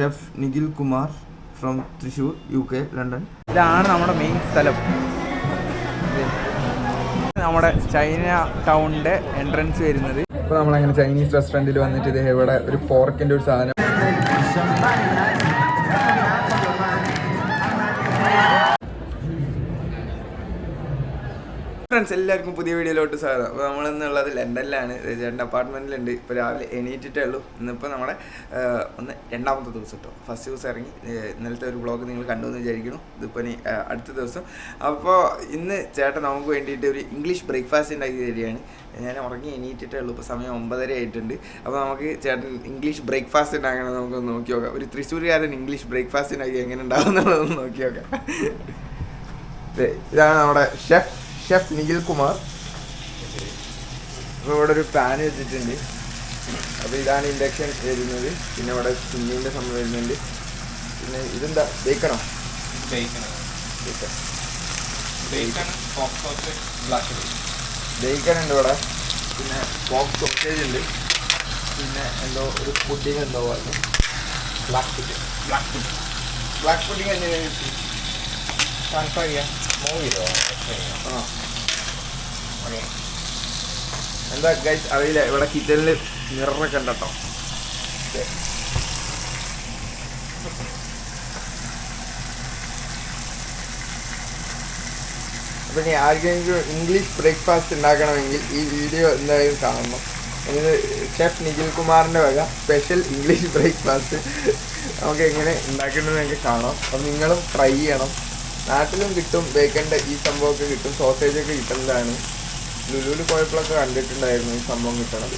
Chef Nikhil Kumar from Thrissur U K London ഇതാണ് നമ്മുടെ main സ്ഥലം. നമ്മുടെ ചൈന ടൗണിന്റെ എൻട്രൻസ് വരുന്നത്. ഇപ്പോൾ നമ്മളങ്ങനെ ചൈനീസ് റെസ്റ്റോറന്റിൽ വന്നിട്ട് ഇത് ഇവിടെ ഒരു പോർക്കിന്റെ ഒരു സാധനം. ഫ്രണ്ട്സ് എല്ലാവർക്കും പുതിയ വീഡിയോയിലോട്ട് സ്വാഗതം. അപ്പോൾ നമ്മളിന്നുള്ളത് ലണ്ടനിലാണ്. ചേട്ടന്റെ അപ്പാർട്ട്മെന്റിലുണ്ട് ഇപ്പോൾ രാവിലെ എണീറ്റിട്ടേ ഉള്ളൂ ഇന്നിപ്പോൾ നമ്മുടെ ഒന്ന് രണ്ടാമത്തെ ദിവസം കേട്ടോ ഫസ്റ്റ് ദിവസം ഇറങ്ങി. ഇന്നലത്തെ ഒരു വ്ളോഗ് നിങ്ങൾ കണ്ടു എന്ന് വിചാരിക്കുന്നു. ഇതിപ്പോൾ ഇനി അടുത്ത ദിവസം. അപ്പോൾ ഇന്ന് ചേട്ടൻ നമുക്ക് വേണ്ടിയിട്ട് ഒരു ഇംഗ്ലീഷ് ബ്രേക്ക്ഫാസ്റ്റ് ഉണ്ടാക്കി തരികയാണ്. ഞാൻ ഉറങ്ങി എണീറ്റിട്ടേ ഉള്ളൂ ഇപ്പോൾ സമയം ഒമ്പതര ആയിട്ടുണ്ട്. അപ്പോൾ നമുക്ക് ചേട്ടൻ ഇംഗ്ലീഷ് ബ്രേക്ക്ഫാസ്റ്റ് ഉണ്ടാക്കണം നമുക്ക് നോക്കി നോക്കാം. ഒരു തൃശ്ശൂർകാരൻ ഇംഗ്ലീഷ് ബ്രേക്ക്ഫാസ്റ്റ് ഉണ്ടാക്കി എങ്ങനെ ഉണ്ടാവും എന്നുള്ളതൊന്ന് നോക്കി നോക്കാം. ഇതാണ് നമ്മുടെ ഷെഫ് ഷെഫ് നിഖിൽ കുമാർ അപ്പോൾ ഇവിടെ ഒരു പാൻ വെച്ചിട്ടുണ്ട്. അപ്പോൾ ഇതാണ് ഇൻഡക്ഷൻ വരുന്നത്. പിന്നെ ഇവിടെ ചിമ്മിന്റെ സംഭവം വരുന്നുണ്ട്. പിന്നെ ഇതെന്താ? ബേക്കണോ ബേക്കൺ ഉണ്ട് ഇവിടെ. പിന്നെ പോക്ക് സോസേജ് ഉണ്ട്. പിന്നെ എന്തോ ഒരു പുഡിങ് എന്തോ പറഞ്ഞു. Black pudding black pudding black pudding എങ്ങനെയാണ് ട്രാൻസ്ഫർ ചെയ്യാം. മൂവ് ചെയ്തോ ആ. എന്താ ഗൈസ് അറിയില്ല? ഇവിടെ കിച്ചണിൽ മിററൊക്കെ ഉണ്ട് കേട്ടോ. ദേ. അപ്പോൾ ഇനി ആർക്കെങ്കിലും ഇംഗ്ലീഷ് ബ്രേക്ക്ഫാസ്റ്റ് ഉണ്ടാക്കണമെങ്കിൽ ഈ വീഡിയോ എന്തായാലും കാണണം. ഇത് ഷെഫ് നിഖിൽ കുമാറിന്റെ വക സ്പെഷ്യൽ ഇംഗ്ലീഷ് ബ്രേക്ക്ഫാസ്റ്റ് നമുക്ക് എങ്ങനെ ഉണ്ടാക്കുന്നത് കാണാം. അപ്പം നിങ്ങളും ട്രൈ ചെയ്യണം. നാട്ടിലും കിട്ടും ബേക്കന്റെ ഈ സംഭവമൊക്കെ കിട്ടും സോസേജൊക്കെ കിട്ടുന്നതാണ്. ലുലുവിൽ പോയപ്പോഴൊക്കെ കണ്ടിട്ടുണ്ടായിരുന്നു ഈ സംഭവം കിട്ടണത്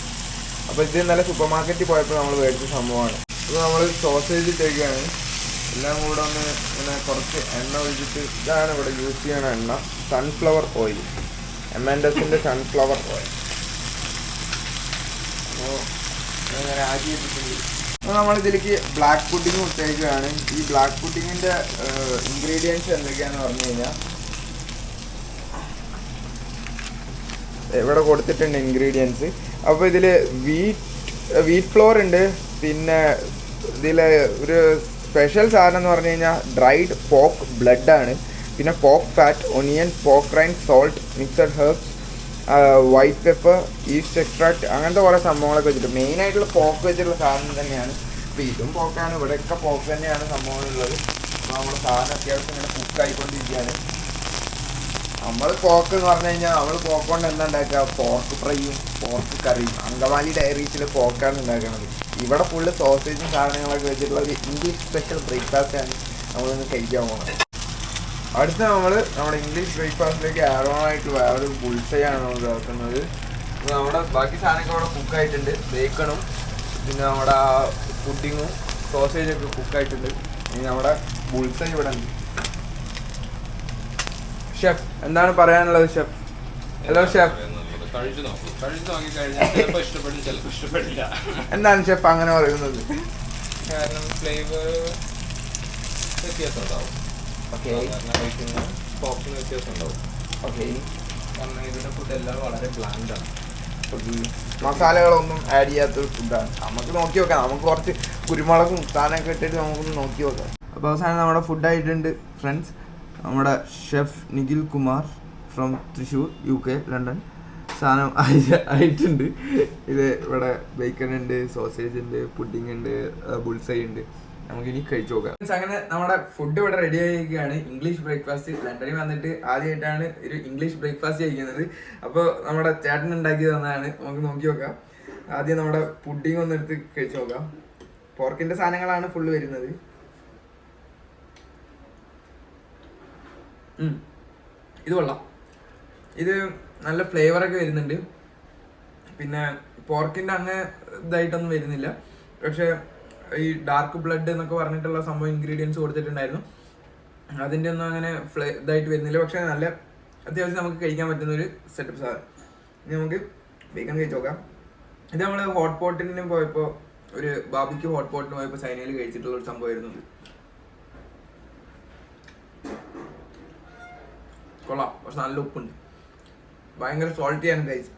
അപ്പോൾ ഇത് നല്ല സൂപ്പർ മാർക്കറ്റിൽ പോയപ്പോൾ നമ്മൾ മേടിച്ച സംഭവമാണ്. ഇത് നമ്മൾ സോസേജ് ഇട്ടേക്കാണ്. എല്ലാം കൂടെ ഒന്ന് ഇങ്ങനെ കുറച്ച് എണ്ണ ഒഴിച്ചിട്ട് ഇതാണ് ഇവിടെ യൂസ് ചെയ്യണ എണ്ണ. സൺഫ്ലവർ ഓയിൽ എം എൻ ഡസിന്റെ സൺഫ്ലവർ ഓയിൽ അപ്പോൾ വെച്ചിട്ടുണ്ട് അപ്പോൾ നമ്മളിതിലേക്ക് ബ്ലാക്ക് പുഡിങ് ഇട്ടേക്കുകയാണ് ഈ ബ്ലാക്ക് പുഡിങ്ങിന്റെ ഇൻഗ്രീഡിയൻസ് എന്തൊക്കെയാണെന്ന് പറഞ്ഞു കഴിഞ്ഞാൽ ഇവിടെ കൊടുത്തിട്ടുണ്ട് ഇൻഗ്രീഡിയൻസ് അപ്പോൾ ഇതിൽ വീറ്റ് വീറ്റ് ഫ്ലോർ ഉണ്ട്. പിന്നെ ഇതിൽ ഒരു സ്പെഷ്യൽ സാധനം എന്ന് പറഞ്ഞു കഴിഞ്ഞാൽ ഡ്രൈഡ് പോക്ക് ബ്ലഡാണ് പിന്നെ pork fat onion pork rind salt mixed herbs white pepper yeast extract അങ്ങനത്തെ കുറേ സംഭവങ്ങളൊക്കെ വെച്ചിട്ട് മെയിനായിട്ടുള്ള പോക്ക് വെച്ചിട്ടുള്ള സാധനം തന്നെയാണ്. അപ്പോൾ ഇതും പോക്കാണ് ഇവിടെയൊക്കെ പോക്ക് തന്നെയാണ് സംഭവങ്ങളുള്ളത് അപ്പോൾ നമ്മുടെ സാധനം അത്യാവശ്യം ഇങ്ങനെ കുക്കായിക്കൊണ്ടിരിക്കുകയാണ് നമ്മൾ പോക്ക് എന്ന് പറഞ്ഞു കഴിഞ്ഞാൽ നമ്മൾ പോക്ക് കൊണ്ട് എന്താ ഉണ്ടാക്കുക പോർക്ക് ഫ്രൈയും പോർക്ക് കറിയും അങ്കമാലി ഡയറീസിൽ പോക്കാണ് ഉണ്ടാക്കുന്നത് ഇവിടെ ഫുള്ള് സോസേജും സാധനങ്ങളൊക്കെ വെച്ചിട്ടുള്ള ഒരു ഇംഗ്ലീഷ് സ്പെഷ്യൽ ബ്രേക്ക്ഫാസ്റ്റ് ആണ് നമ്മളിന്ന് കഴിക്കാൻ പോകുന്നത് അടുത്ത നമ്മൾ നമ്മുടെ ഇംഗ്ലീഷ് ബ്രേക്ക്ഫാസ്റ്റിലേക്ക് ആയിട്ട് വേറൊരു ബുൾസയാണ് നമ്മൾ ചേർക്കുന്നത്. നമ്മുടെ ബാക്കി സാധനമൊക്കെ ഇവിടെ കുക്കായിട്ടുണ്ട് ബേക്കണും പിന്നെ നമ്മുടെ പുഡിങ്ങും സോസേജൊക്കെ കുക്കായിട്ടുണ്ട് ഇനി നമ്മുടെ ബുൾസൈ ഇവിടെ ഉണ്ട്. ഷെഫ് എന്താണ് പറയാനുള്ളത് ഷെഫ്? Hello chef. എന്താണ് ഷെഫ് അങ്ങനെ പറയുന്നത്? കാരണം ഫ്ലേവർ വ്യത്യാസം ഉണ്ടാവും ഓക്കെ. സാധാരണ പോപ്പിന് വ്യത്യാസം ഉണ്ടാവും ഓക്കെ. കാരണം ഇതിന്റെ ഫുഡ് എല്ലാം വളരെ മസാലകളൊന്നും ആഡ് ചെയ്യാത്ത ഒരു ഫുഡാണ് നമുക്ക് നോക്കി നോക്കാം നമുക്ക് കുറച്ച് കുരുമുളകും സാധനമൊക്കെ ഇട്ടിട്ട് നമുക്കൊന്ന് നോക്കി നോക്കാം അപ്പോൾ അവസാനം നമ്മുടെ ഫുഡ് ആയിട്ടുണ്ട് ഫ്രണ്ട്സ് നമ്മുടെ chef Nikhil Kumar from Thrissur U K London സാധനം ആയി- ആയിട്ടുണ്ട്. ഇത് ഇവിടെ ബേക്കൺ ഉണ്ട് സോസേജ് ഉണ്ട് പുഡിംഗ് ഉണ്ട് ബുൾസൈ ഉണ്ട്. നമുക്കിനി കഴിച്ചു നോക്കാം. അങ്ങനെ നമ്മുടെ ഫുഡ് ഇവിടെ റെഡി ആയിരിക്കുകയാണ്. ഇംഗ്ലീഷ് ബ്രേക്ക്ഫാസ്റ്റ് ലണ്ടനിൽ വന്നിട്ട് ആദ്യമായിട്ടാണ് ഒരു ഇംഗ്ലീഷ് ബ്രേക്ക്ഫാസ്റ്റ് കഴിക്കുന്നത്. അപ്പോൾ നമ്മുടെ ചേട്ടൻ ഉണ്ടാക്കി തന്നതാണ്. നമുക്ക് നോക്കി നോക്കാം. ആദ്യം നമ്മുടെ പുഡിംഗ് ഒന്ന് എടുത്ത് കഴിച്ചു നോക്കാം. പോർക്കിന്റെ സാധനങ്ങളാണ് ഫുള്ള് വരുന്നത്. ഇത് കൊള്ളാം. ഇത് നല്ല ഫ്ലേവറൊക്കെ വരുന്നുണ്ട്. പിന്നെ പോർക്കിന്റെ അങ്ങ് ഇതായിട്ടൊന്നും വരുന്നില്ല. പക്ഷേ ഈ ഡാർക്ക് ബ്ലഡ് എന്നൊക്കെ പറഞ്ഞിട്ടുള്ള സംഭവം ഇൻഗ്രീഡിയൻസ് കൊടുത്തിട്ടുണ്ടായിരുന്നു. അതിന്റെ ഒന്നും അങ്ങനെ ഫ്ലേ ഇതായിട്ട് വരുന്നില്ല. പക്ഷേ നല്ല അത്യാവശ്യം നമുക്ക് കഴിക്കാൻ പറ്റുന്ന ഒരു സെറ്റപ്പ് സാധനം. ഇനി നമുക്ക് ബേക്കൺ കഴിച്ച് നോക്കാം. ഇത് നമ്മൾ ഹോട്ട് പോട്ടിന് പോയപ്പോൾ ഒരു ബാബിക്ക് ഹോട്ട് പോട്ടിന് പോയപ്പോൾ ചൈനയിൽ കഴിച്ചിട്ടുള്ള ഒരു സംഭവമായിരുന്നു. കൊള്ളാം. പക്ഷെ നല്ല ഉപ്പുണ്ട്. ഭയങ്കര സോൾട്ടിയാണ് കഴിച്ച്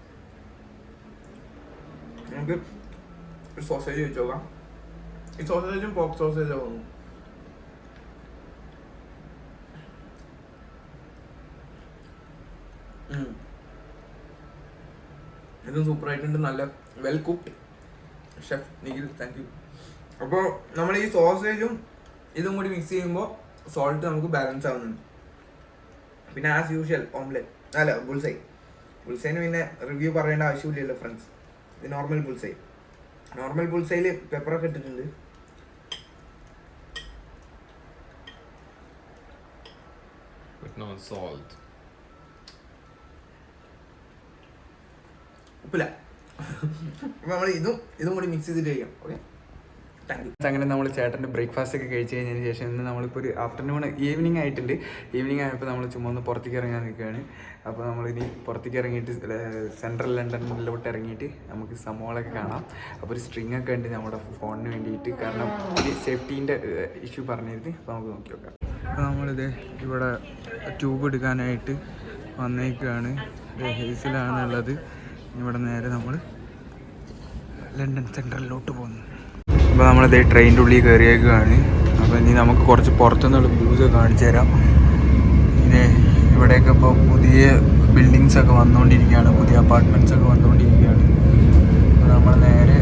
നമുക്ക് ഒരു സോസേജ് വെച്ച് നോക്കാം. ഈ സോസേജും പോപ്പ് സോസേജും തോന്നുന്നു. ഇതും സൂപ്പർ ആയിട്ടുണ്ട്. നല്ല well cooked chef Nikhil thank you അപ്പോൾ നമ്മൾ ഈ സോസേജും ഇതും കൂടി മിക്സ് ചെയ്യുമ്പോൾ സോൾട്ട് നമുക്ക് ബാലൻസ് ആവുന്നുണ്ട്. പിന്നെ ആസ് യൂഷ്വൽ ഓംലെറ്റ് അല്ല ബുൾസൈ ബുൾസൈന് പിന്നെ റിവ്യൂ പറയേണ്ട ആവശ്യമില്ലല്ലോ ഫ്രണ്ട്സ് ഇത് നോർമൽ ബുൾസൈ നോർമൽ ബുൾസൈയിൽ പെപ്പറൊക്കെ ഇട്ടിട്ടുണ്ട്. ഉപ്പില്ല. അപ്പോൾ നമ്മൾ ഇതും ഇതും കൂടി മിക്സ് ചെയ്തിട്ട് കഴിക്കാം ഓക്കെ അങ്ങനെ നമ്മൾ ചേട്ടന്റെ ബ്രേക്ക്ഫാസ്റ്റ് ഒക്കെ കഴിച്ച് കഴിഞ്ഞതിന് ശേഷം ഇന്ന് നമ്മളിപ്പോൾ ഒരു ആഫ്റ്റർനൂൺ ഈവനിങ് ആയിട്ടുണ്ട്. ഈവനിങ് ആയപ്പോൾ നമ്മൾ ചുമ്മാ ഒന്ന് പുറത്തേക്ക് ഇറങ്ങാൻ നിൽക്കുകയാണ്. അപ്പോൾ നമ്മളിനി പുറത്തേക്ക് ഇറങ്ങിയിട്ട് സെൻട്രൽ ലണ്ടനിലോട്ട് ഇറങ്ങിയിട്ട് നമുക്ക് സമോളൊക്കെ കാണാം. അപ്പോൾ ഒരു സ്ട്രിങ് ഒക്കെ ഉണ്ട് നമ്മുടെ ഫോണിന് വേണ്ടിയിട്ട് കാരണം സേഫ്റ്റീന്റെ ഇഷ്യൂ പറഞ്ഞിരുന്നു. അപ്പോൾ നമുക്ക് നോക്കി നോക്കാം. അപ്പോൾ നമ്മളിത് ഇവിടെ ട്യൂബ് എടുക്കാനായിട്ട് വന്നേക്കാണ്. ഹേസിലാണുള്ളത് ഇവിടെ നേരെ നമ്മൾ ലണ്ടൻ സെൻട്രലിലോട്ട് പോകുന്നു. അപ്പോൾ നമ്മളിത് ട്രെയിനിന്റെ ഉള്ളിൽ കയറിയേക്കുകയാണ് അപ്പോൾ ഇനി നമുക്ക് കുറച്ച് പുറത്തുനിന്നുള്ള വ്യൂസ് കാണിച്ചു തരാം. പിന്നെ ഇവിടെയൊക്കെ ഇപ്പോൾ പുതിയ ബിൽഡിങ്സൊക്കെ വന്നുകൊണ്ടിരിക്കുകയാണ്. പുതിയ അപ്പാർട്ട്മെന്റ്സ് ഒക്കെ വന്നുകൊണ്ടിരിക്കുകയാണ് അപ്പോൾ നമ്മൾ നേരെ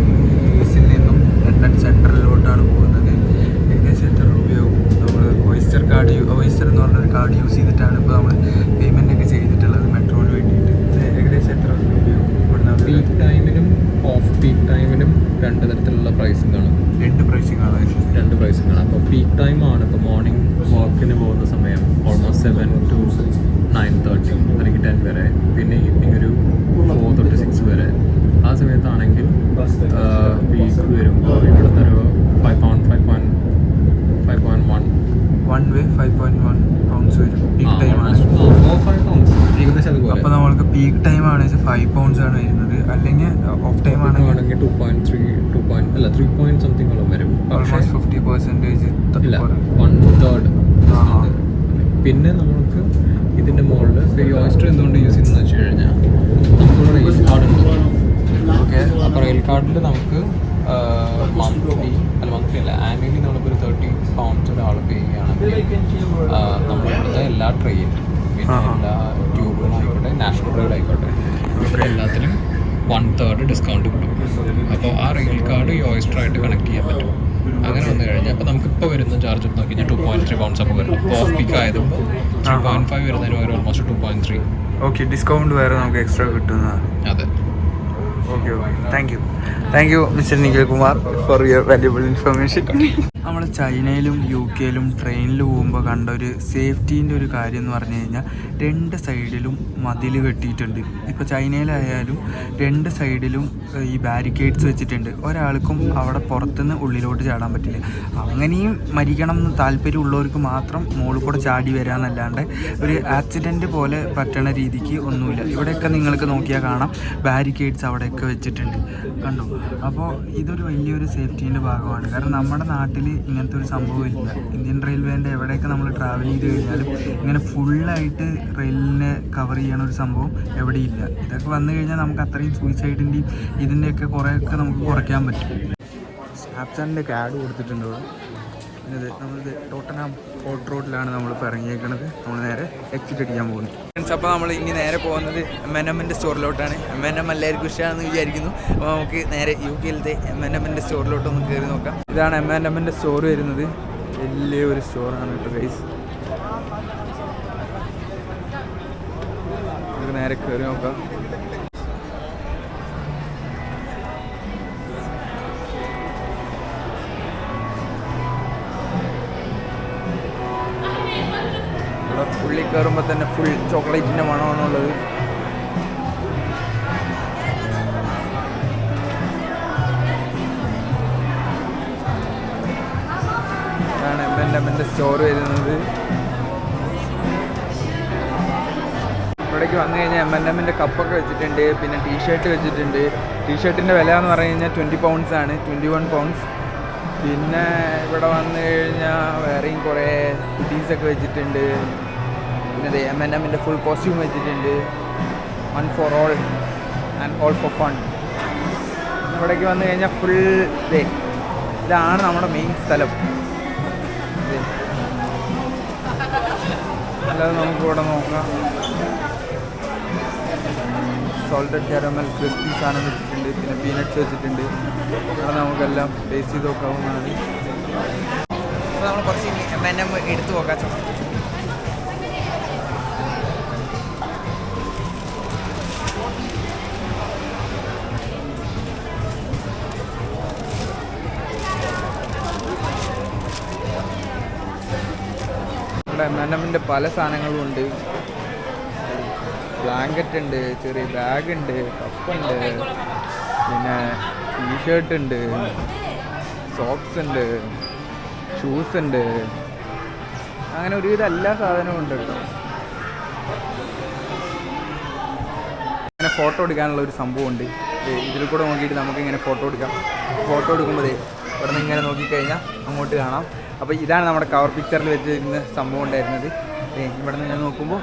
ഗ്രീസിൽ നിന്നും ലണ്ടൻ സെൻട്രലിലോട്ടാണ് പോകുന്നത് ഏകദേശം എത്ര രൂപയാവും നമ്മൾ ഓയിസ്റ്റർ കാർഡ് ഓയിസ്റ്റർ എന്ന് പറഞ്ഞൊരു കാർഡ് യൂസ് ചെയ്തിട്ടാണ് ഇപ്പോൾ നമ്മൾ പേയ്മെന്റ് ഒക്കെ ചെയ്തിട്ടുള്ളത് മെട്രോന് വേണ്ടിയിട്ട് ഇത് ഏകദേശം എത്ര രൂപയാവും ഇവിടുന്ന് പീക്ക് ടൈമിനും ഓഫ് പീക്ക് ടൈമിനും രണ്ട് തരത്തിലുള്ള പ്രൈസിംഗ് ആണ് രണ്ട് പ്രാവശ്യം കാണാൻ രണ്ട് പ്രൈസിംഗ് ആണ് അപ്പോൾ പീക്ക് ടൈം ആണ് ഇപ്പോൾ മോർണിംഗ് വാക്കിന് പോകുന്ന സമയം almost seven to nine thirty അല്ലെങ്കിൽ ടെൻ വരെ പിന്നെ ഈവനിങ് ഒരു ഫോർ തൊട്ട് സിക്സ് വരെ ആ സമയത്താണെങ്കിൽ പീക്ക് വരുമ്പോൾ ഇവിടുന്ന് ഒരു five point five point five point one one way five point one pounds വരും പീക്ക് ടൈം ആണ് ഏകദേശം അതുപോലെ അപ്പോൾ നമ്മൾക്ക് പീക്ക് ഇത് ആണ് ഫൈവ് പൗണ്ട്സ് ആണ് വരുന്നത്. അല്ലെങ്കിൽ ഓഫ് ടൈം ആണെങ്കിൽ two point three two point അല്ല ത്രീ പോയിന്റ് സംതിങ്ങോളം വരും. ഓൾമോസ്റ്റ് ഫിഫ്റ്റി പെർസെന്റേജ് ഇല്ല വൺ തേർഡ് പിന്നെ നമുക്ക് ഇതിന്റെ മുകളിൽ ഇപ്പോൾ ഈ ഓയിസ്റ്റർ എന്തുകൊണ്ട് യൂസ് ചെയ്യുന്നത് വെച്ച് കഴിഞ്ഞാൽ നമുക്കിവിടെ റെയിൽ കാർഡ് ഉണ്ട്. ഓക്കെ അപ്പോൾ റെയിൽ കാർഡിൽ നമുക്ക് മന്ത്ലി അല്ല മന്ത്ലി അല്ല ആനുവലി നമ്മളിപ്പോൾ ഒരു തേർട്ടി പൗണ്ട്സ് ഒരാൾ പേ ചെയ്യുകയാണെങ്കിൽ നമ്മളിവിടുത്തെ എല്ലാ ട്രെയിനും പിന്നെ. എല്ലാ ട്യൂബുകളായിക്കോട്ടെ നാഷണൽ റെയിൽ ആയിക്കോട്ടെ ഇവിടെ എല്ലാത്തിനും വൺ തേർഡ് ഡിസ്കൗണ്ട് കിട്ടും. അപ്പോൾ ആ റെയിൽ കാർഡ് ഈ ഓയിസ്റ്റർ ആയിട്ട് കണക്ട് ചെയ്യാൻ പറ്റും. അങ്ങനെ വന്നു കഴിഞ്ഞാൽ അപ്പോൾ നമുക്കിപ്പോൾ വരുന്ന ചാർജ് നോക്കി കഴിഞ്ഞാൽ ടു പോയിന്റ് ത്രീ പൗണ്ട്സ് അപ്പോൾ വരും അപ്പോൾ ഓഫ് പീക്ക് ആയതുമ്പോൾ ത്രീ പോയിന്റ് ഫൈവ് വരുന്നതിന് പകരം almost two point three okay discount വേറെ നമുക്ക് എക്സ്ട്രാ കിട്ടുന്ന. അതെ. Okay okay thank you thank you mister Nikhil Kumar for your valuable information നമ്മൾ ചൈനയിലും യു കെയിലും ട്രെയിനിൽ പോകുമ്പോൾ കണ്ട ഒരു സേഫ്റ്റീന്റെ ഒരു കാര്യം എന്ന് പറഞ്ഞു കഴിഞ്ഞാൽ രണ്ട് സൈഡിലും മതിൽ കെട്ടിയിട്ടുണ്ട്. ഇപ്പോൾ ചൈനയിലായാലും രണ്ട് സൈഡിലും ഈ ബാരിക്കേഡ്സ് വെച്ചിട്ടുണ്ട്. ഒരാൾക്കും അവിടെ പുറത്തുനിന്ന് ഉള്ളിലോട്ട് ചാടാൻ പറ്റില്ല. അങ്ങനെയും മരിക്കണം എന്ന് താല്പര്യമുള്ളവർക്ക് മാത്രം മുകളിൽ കൂടെ ചാടി വരാമെന്നല്ലാണ്ട് ഒരു ആക്സിഡന്റ് പോലെ പറ്റണ രീതിക്ക് ഒന്നുമില്ല. ഇവിടെയൊക്കെ നിങ്ങൾക്ക് നോക്കിയാൽ കാണാം. ബാരിക്കേഡ്സ് അവിടെയൊക്കെ വെച്ചിട്ടുണ്ട്. കണ്ടു? അപ്പോൾ ഇതൊരു വലിയൊരു സേഫ്റ്റീന്റെ ഭാഗമാണ്. കാരണം നമ്മുടെ നാട്ടിൽ ഇങ്ങനത്തെ ഒരു സംഭവം ഇല്ല ഇന്ത്യൻ റെയിൽവേന്റെ എവിടെയൊക്കെ നമ്മൾ ട്രാവൽ ചെയ്ത് കഴിഞ്ഞാലും ഇങ്ങനെ ഫുള്ളായിട്ട് റെയിലിനെ കവർ ചെയ്യണ ഒരു സംഭവം എവിടെയില്ല. ഇതൊക്കെ വന്നു കഴിഞ്ഞാൽ നമുക്ക് അത്രയും സൂയിസൈഡിന്റെയും ഇതിന്റെയൊക്കെ കുറേയൊക്കെ നമുക്ക് കുറയ്ക്കാൻ പറ്റും. സ്നാപ്ചാറ്റിന്റെ ആഡ് കൊടുത്തിട്ടുണ്ട് ഇത് നമ്മളിത് ടോട്ടനാം ഫോർട്ട് റോഡിലാണ് നമ്മളിപ്പോൾ ഇറങ്ങിയേക്കണത്. നമ്മൾ നേരെ എക്സിറ്റ് അടിക്കാൻ പോകുന്നു. ഫ്രണ്ട്സ് അപ്പോൾ നമ്മൾ ഇനി നേരെ പോകുന്നത് എം എൻ എമ്മിന്റെ സ്റ്റോറിലോട്ടാണ് എം എൻ എം എല്ലാവർക്കും ഇഷ്ടമാണെന്ന് വിചാരിക്കുന്നു. അപ്പോൾ നമുക്ക് നേരെ യു കെയിലത്തെ എം എൻ എമ്മിന്റെ സ്റ്റോറിലോട്ട് ഒന്ന് കയറി നോക്കാം. ഇതാണ് എം എൻ എമ്മിന്റെ സ്റ്റോർ വരുന്നത്. വലിയ ഒരു സ്റ്റോറാണ് കേട്ടോ ഗൈസ് നമുക്ക് നേരെ കയറി നോക്കാം. ഉള്ളിൽ കയറുമ്പോൾ തന്നെ ഫുൾ ചോക്ലേറ്റിന്റെ മണമാണുള്ളത്. ഇതാണ് എം സ്റ്റോർ വരുന്നത്. ഇവിടേക്ക് വന്നു കഴിഞ്ഞാൽ എം എൻ എമ്മിന്റെ കപ്പൊക്കെ വെച്ചിട്ടുണ്ട് പിന്നെ ടീഷർട്ട് വെച്ചിട്ടുണ്ട്. ടീ ഷർട്ടിന്റെ വില എന്ന് പറഞ്ഞു കഴിഞ്ഞാൽ ട്വന്റി പൗണ്ട്സ് ആണ് ട്വന്റി വൺ പൗണ്ട്സ് പിന്നെ ഇവിടെ വന്നു കഴിഞ്ഞാൽ വേറെയും കുറേ ഡീസൊക്കെ വെച്ചിട്ടുണ്ട്. പിന്നെ എം എൻ എമ്മിന്റെ ഫുൾ കോസ്റ്റ്യൂം വെച്ചിട്ടുണ്ട്. One for all and all for fun ഇവിടേക്ക് വന്നു കഴിഞ്ഞാൽ ഫുൾ ഡേ ഇതാണ് നമ്മുടെ മെയിൻ സ്ഥലം. അല്ലാതെ നമുക്ക് ഇവിടെ നോക്കാം. സോൾട്ടഡ് കാരമൽ ക്രിസ്പി സാധനം വെച്ചിട്ടുണ്ട്. പിന്നെ പീനട്ട്സ് വെച്ചിട്ടുണ്ട്. അവിടെ നമുക്കെല്ലാം ടേസ്റ്റ് ചെയ്ത് നോക്കാവുന്നതാണ്. അപ്പോൾ നമ്മൾ കുറച്ച് എം എൻ എം എടുത്തു നോക്കാം. ഇവിടെ എം എൻ എമ്മിന്റെ പല സാധനങ്ങളും ഉണ്ട്. ബ്ലാങ്കറ്റ് ഉണ്ട് ചെറിയ ബാഗ് ഉണ്ട് കപ്പുണ്ട് പിന്നെ ടീഷർട്ട് ഉണ്ട് സോക്സ് ഉണ്ട് ഷൂസ് ഉണ്ട്. അങ്ങനെ ഒരുവിധം എല്ലാ സാധനവും ഉണ്ട് കേട്ടോ. അങ്ങനെ ഫോട്ടോ എടുക്കാനുള്ള ഒരു സംഭവം ഉണ്ട്. ഇതിൽ കൂടെ നോക്കിയിട്ട് നമുക്ക് ഇങ്ങനെ ഫോട്ടോ എടുക്കാം. ഫോട്ടോ എടുക്കുമ്പോഴേ ഇവിടെ നിന്ന് ഇങ്ങനെ നോക്കിക്കഴിഞ്ഞാൽ അങ്ങോട്ട് കാണാം. അപ്പോൾ ഇതാണ് നമ്മുടെ കവർ പിക്ചറിൽ വെച്ചിരുന്ന സംഭവം ഉണ്ടായിരുന്നത്. ഇവിടെ നിന്ന് ഞാൻ നോക്കുമ്പോൾ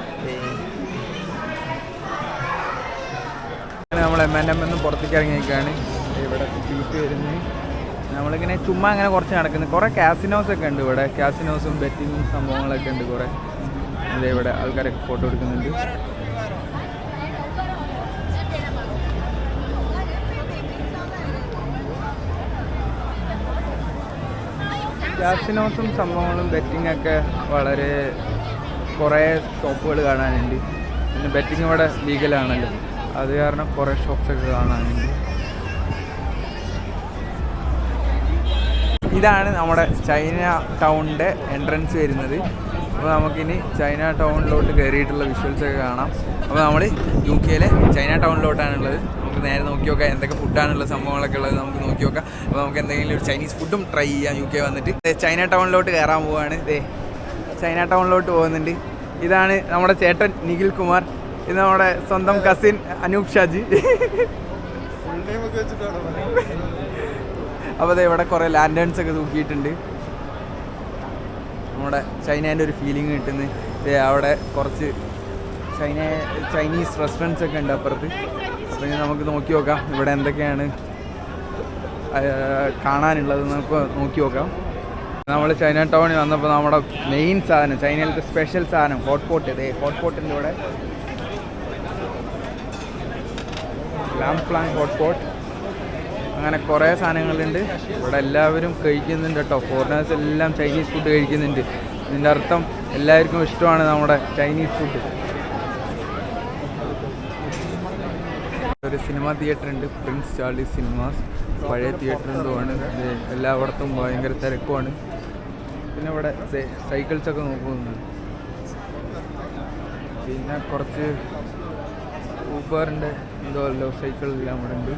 നമ്മൾ എം എൻ എം എന്ന് പുറത്തേക്ക് ഇറങ്ങി നിൽക്കുകയാണ് ഇവിടെ ബീച്ച് വരുന്നത്. നമ്മളിങ്ങനെ ചുമ്മാ അങ്ങനെ കുറച്ച് നടക്കുന്നത് കുറേ കാസിനോസ് ഒക്കെ ഉണ്ട് ഇവിടെ. കാസിനോസും ബെറ്റിങ്ങും സംഭവങ്ങളൊക്കെ ഉണ്ട് കുറേ. ഇവിടെ ആൾക്കാരൊക്കെ ഫോട്ടോ എടുക്കുന്നുണ്ട്. കാസിനോസും സംഭവങ്ങളും ബെറ്റിംഗ് ഒക്കെ വളരെ കുറേ ഷോപ്പുകൾ കാണാനുണ്ട്. പിന്നെ ബെറ്റിംഗ് ഇവിടെ ലീഗലാണല്ലോ. അത് കാരണം കുറേ ഷോപ്പ്സൊക്കെ കാണാനുണ്ട്. ഇതാണ് നമ്മുടെ ചൈന ടൗണിന്റെ എൻട്രൻസ് വരുന്നത്. അപ്പോൾ നമുക്കിനി ചൈന ടൗണിലോട്ട് കയറിയിട്ടുള്ള വിഷ്വൽസ് ഒക്കെ കാണാം. അപ്പോൾ നമ്മൾ യു കെയിലെ ചൈന ടൗണിലോട്ടാണുള്ളത്. നമുക്ക് നേരെ നോക്കി നോക്കാം എന്തൊക്കെ ഫുഡാണുള്ള സംഭവങ്ങളൊക്കെ ഉള്ളത് നമുക്ക് നോക്കി നോക്കാം അപ്പോൾ നമുക്ക് എന്തെങ്കിലും ഒരു ചൈനീസ് ഫുഡും ട്രൈ ചെയ്യാം യു കെ വന്നിട്ട്. ചൈന ടൗണിലോട്ട് കയറാൻ പോവുകയാണ് ഇതേ ചൈന ടൗണിലോട്ട് പോകുന്നുണ്ട്. ഇതാണ് നമ്മുടെ ചേട്ടൻ നിഖിൽ കുമാർ. ഇത് നമ്മുടെ സ്വന്തം കസിൻ അനൂപ് ഷാജി. അപ്പോൾ അതെ ഇവിടെ കുറേ ലാൻഡേൺസ് ഒക്കെ തൂക്കിയിട്ടുണ്ട്. നമ്മുടെ ചൈനേന്റെ ഒരു ഫീലിംഗ് കിട്ടുന്നു. ദേ അവിടെ കുറച്ച് ചൈന ചൈനീസ് റെസ്റ്റോറന്റ്സ് ഒക്കെ ഉണ്ട് അപ്പുറത്ത്. അപ്പോൾ ഇനി നമുക്ക് നോക്കി നോക്കാം ഇവിടെ എന്തൊക്കെയാണ് കാണാനുള്ളത്. നമുക്ക് നോക്കി നോക്കാം. നമ്മൾ ചൈന ടൗണിൽ വന്നപ്പോൾ നമ്മുടെ മെയിൻ സാധനം ചൈനയിലത്തെ സ്പെഷ്യൽ സാധനം ഹോട്ട് പോട്ട് ഇതേ ഹോട്ട് പോട്ടിന്റെ ഇവിടെ ലാം പ്ലാങ് ഹോട്ട് പോട്ട് അങ്ങനെ കുറേ സാധനങ്ങളുണ്ട്. ഇവിടെ എല്ലാവരും കഴിക്കുന്നുണ്ട് കേട്ടോ. ഫോറിനേഴ്സ് എല്ലാം ചൈനീസ് ഫുഡ് കഴിക്കുന്നുണ്ട്. ഇതിന്റെ അർത്ഥം എല്ലാവർക്കും ഇഷ്ടമാണ് നമ്മുടെ ചൈനീസ് ഫുഡ് ഒരു സിനിമ തിയേറ്റർ ഉണ്ട് പ്രിൻസ് ചാർലി സിനിമാസ്. പഴയ തിയേറ്ററിന്റെമാണ് എല്ലായിടത്തും ഭയങ്കര തിരക്കുമാണ് പിന്നെ ഇവിടെ സൈക്കിൾസൊക്കെ നോക്കുന്നുണ്ട്. പിന്നെ കുറച്ച് ഊബറിന്റെ എന്തോ അല്ലോ സൈക്കിളെല്ലാം ഇവിടെ ഉണ്ട്.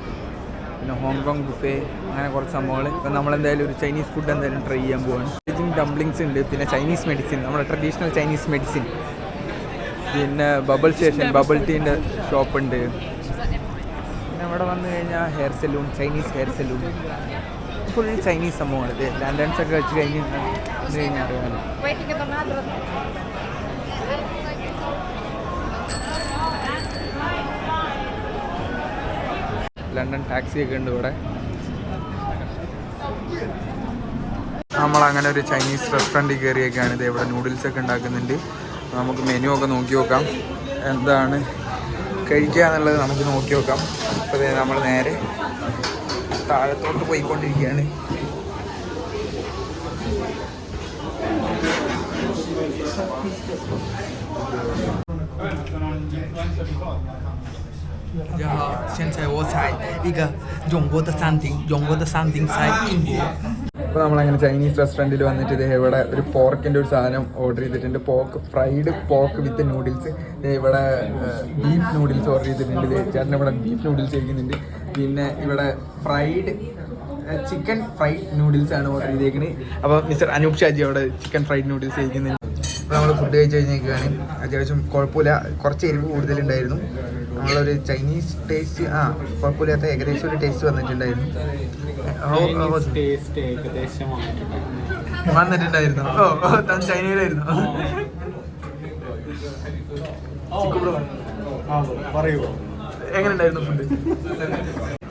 പിന്നെ ഹോങ്കോങ് ബുഫേ അങ്ങനെ കുറച്ച് സംഭവങ്ങൾ ഇപ്പം നമ്മളെന്തായാലും ഒരു ചൈനീസ് ഫുഡ് എന്തായാലും ട്രൈ ചെയ്യാൻ പോവാണ്. ഡംപ്ലിങ്സ് ഉണ്ട്. പിന്നെ ചൈനീസ് മെഡിസിൻ. നമ്മുടെ ട്രഡീഷണൽ ചൈനീസ് മെഡിസിൻ. പിന്നെ ബബിൾ സ്റ്റേഷൻ ബബിൾ ടീന്റെ ഷോപ്പുണ്ട്. ഇവിടെ വന്നു കഴിഞ്ഞാൽ hair salon Chinese hair salon full Chinese സംഭവമാണ് ഇത്. ലാൻഡൻസ് ഒക്കെ വെച്ച് കഴിഞ്ഞ് കഴിഞ്ഞാൽ അറിയാമല്ലോ ലണ്ടൻ ടാക്സി ഒക്കെ ഉണ്ട് ഇവിടെ. നമ്മൾ അങ്ങനെ ഒരു ചൈനീസ് റെസ്റ്റോറന്റിൽ കയറിയൊക്കെയാണ് ഇത് ഇവിടെ നൂഡിൽസ് ഒക്കെ ഉണ്ടാക്കുന്നുണ്ട്. നമുക്ക് മെനു ഒക്കെ നോക്കി നോക്കാം. എന്താണ് കഴിക്കുക എന്നുള്ളത് നമുക്ക് നോക്കി നോക്കാം. അപ്പോൾ നമ്മൾ നേരെ താഴത്തോട്ട് പോയിക്കൊണ്ടിരിക്കുകയാണ്大家好，现在我在一个中国的餐厅，中国的餐厅在英国。 അപ്പോൾ നമ്മളങ്ങനെ ചൈനീസ് റെസ്റ്റോറന്റിൽ വന്നിട്ട് ഇതേ ഇവിടെ ഒരു പോർക്കിന്റെ ഒരു സാധനം ഓർഡർ ചെയ്തിട്ടുണ്ട്. Pork fried pork with noodles ഇവിടെ ബീഫ് നൂഡിൽസ് ഓർഡർ ചെയ്തിട്ടുണ്ട്. ചേട്ടൻ ഇവിടെ ബീഫ് നൂഡിൽസ് കഴിക്കുന്നുണ്ട്. പിന്നെ ഇവിടെ ഫ്രൈഡ് ചിക്കൻ ഫ്രൈഡ് നൂഡിൽസ് ആണ് ഓർഡർ ചെയ്തേക്കുന്നത് അപ്പോൾ മിസ്റ്റർ അനൂപ് ഷാജി അവിടെ ചിക്കൻ ഫ്രൈഡ് നൂഡിൽസ് കഴിക്കുന്നുണ്ട്. അപ്പോൾ നമ്മൾ ഫുഡ് കഴിച്ച് കഴിഞ്ഞേക്കാണ് അത്യാവശ്യം കുഴപ്പമില്ല. കുറച്ച് എരിവ് കൂടുതലുണ്ടായിരുന്നു. നമ്മളൊരു ചൈനീസ് ടേസ്റ്റ് ആ കുഴപ്പമില്ലാത്ത ഏകദേശം ഒരു ടേസ്റ്റ് വന്നിട്ടുണ്ടായിരുന്നു. വന്നിട്ടുണ്ടായിരുന്നു. ഓ ഓ, താൻ ചൈനയിലായിരുന്നു. പറയുമോ എങ്ങനെ ഉണ്ടായിരുന്നു ഫുഡ്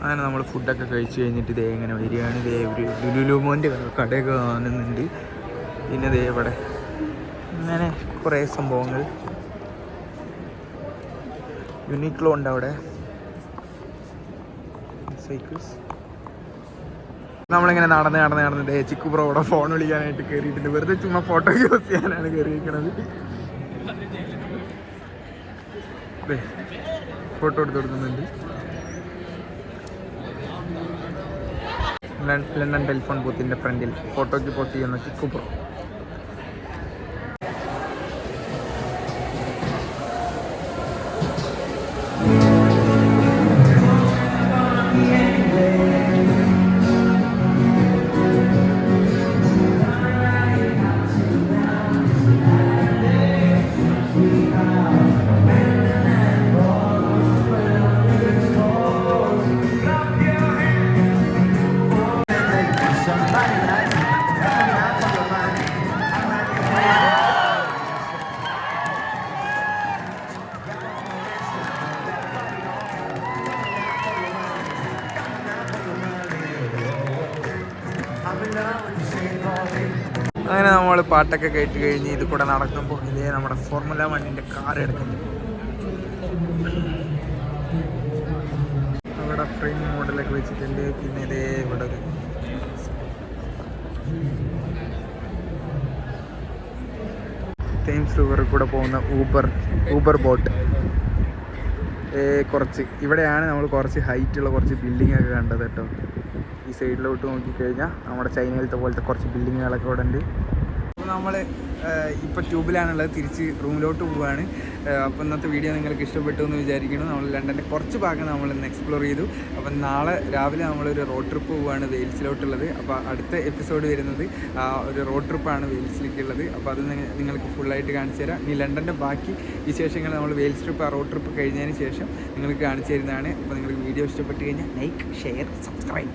അങ്ങനെ നമ്മൾ ഫുഡൊക്കെ കഴിച്ചു കഴിഞ്ഞിട്ട് ഇതേ എങ്ങനെ വരികയാണ്. ഇതേ ഒരു ലുലുലുമോന്റെ കടയൊക്കെ കാണുന്നുണ്ട്. പിന്നെ ഇതേ ഇവിടെ അങ്ങനെ കുറേ സംഭവങ്ങൾ. യൂണിക്ലോ ഉണ്ട് അവിടെ. സൈക്കിൾസ് നമ്മളിങ്ങനെ നടന്ന് നടന്ന് നടന്ന് ദേ ചിക്കു ഇവിടെ ഫോൺ വിളിക്കാനായിട്ട് കയറിയിട്ടുണ്ട് വെറുതെ ചുമ്മാ ഫോട്ടോ യൂസ് ചെയ്യാനാണ് കയറിയിരിക്കണത് ഫോട്ടോ എടുത്ത് കൊടുക്കുന്നുണ്ട്. ലണ്ടൻ ടെലിഫോൺ ബൂത്തിന്റെ ഫ്രണ്ടിൽ ഫോട്ടോയ്ക്ക് പോസ്റ്റ് ചെയ്യുന്ന ചിക്കു ബ്രോ. അങ്ങനെ നമ്മൾ പാട്ടൊക്കെ കേട്ട് കഴിഞ്ഞ് ഇത് കൂടെ നടക്കുമ്പോൾ ഇതേ നമ്മുടെ ഫോർമുല വണ്ണിന്റെ കാർ എടുക്കുന്നു. അവിടെ ഫ്രെയിം മോഡലൊക്കെ വെച്ചിട്ടുണ്ട്. പിന്നെ ഇതേ ഇവിടെ ഒരു തേംസ് റിവറിൽ കൂടെ പോകുന്ന ഊബർ ഊബർ ബോട്ട് കുറച്ച് ഇവിടെയാണ് നമ്മൾ കുറച്ച് ഹൈറ്റുള്ള കുറച്ച് ബിൽഡിംഗ് ഒക്കെ കണ്ടത് കേട്ടോ. ഈ സൈഡിലോട്ട് നോക്കിക്കഴിഞ്ഞാൽ നമ്മുടെ ചൈനയിലത്തെ പോലത്തെ കുറച്ച് ബിൽഡിങ്ങുകളൊക്കെ ഇവിടെ ഉണ്ട് അപ്പോൾ നമ്മൾ ഇപ്പോൾ ട്യൂബിലാണുള്ളത് തിരിച്ച് റൂമിലോട്ട് പോവുകയാണ് അപ്പോൾ ഇന്നത്തെ വീഡിയോ നിങ്ങൾക്ക് ഇഷ്ടപ്പെട്ടു എന്ന് വിചാരിക്കുന്നു. നമ്മൾ ലണ്ടന്റെ കുറച്ച് ഭാഗം നമ്മൾ ഇന്ന് എക്സ്പ്ലോർ ചെയ്തു. അപ്പം നാളെ രാവിലെ നമ്മളൊരു റോഡ് ട്രിപ്പ് പോവുകയാണ് വെയിൽസിലോട്ടുള്ളത്. അപ്പോൾ അടുത്ത എപ്പിസോഡ് വരുന്നത് ഒരു റോഡ് ട്രിപ്പാണ് വെയിൽസിലേക്കുള്ളത്. അപ്പോൾ അത് നിങ്ങ- നിങ്ങൾക്ക് ഫുള്ളായിട്ട് കാണിച്ചു തരാം. ഇനി ലണ്ടന്റെ ബാക്കി വിശേഷങ്ങൾ നമ്മൾ വെയിൽസ് ട്രിപ്പ് ആ റോഡ് ട്രിപ്പ് കഴിഞ്ഞതിന് ശേഷം നിങ്ങൾക്ക് കാണിച്ചു തരുന്നതാണ്. അപ്പോൾ നിങ്ങൾക്ക് വീഡിയോ ഇഷ്ടപ്പെട്ട് കഴിഞ്ഞാൽ ലൈക്ക് ഷെയർ സബ്സ്ക്രൈബ്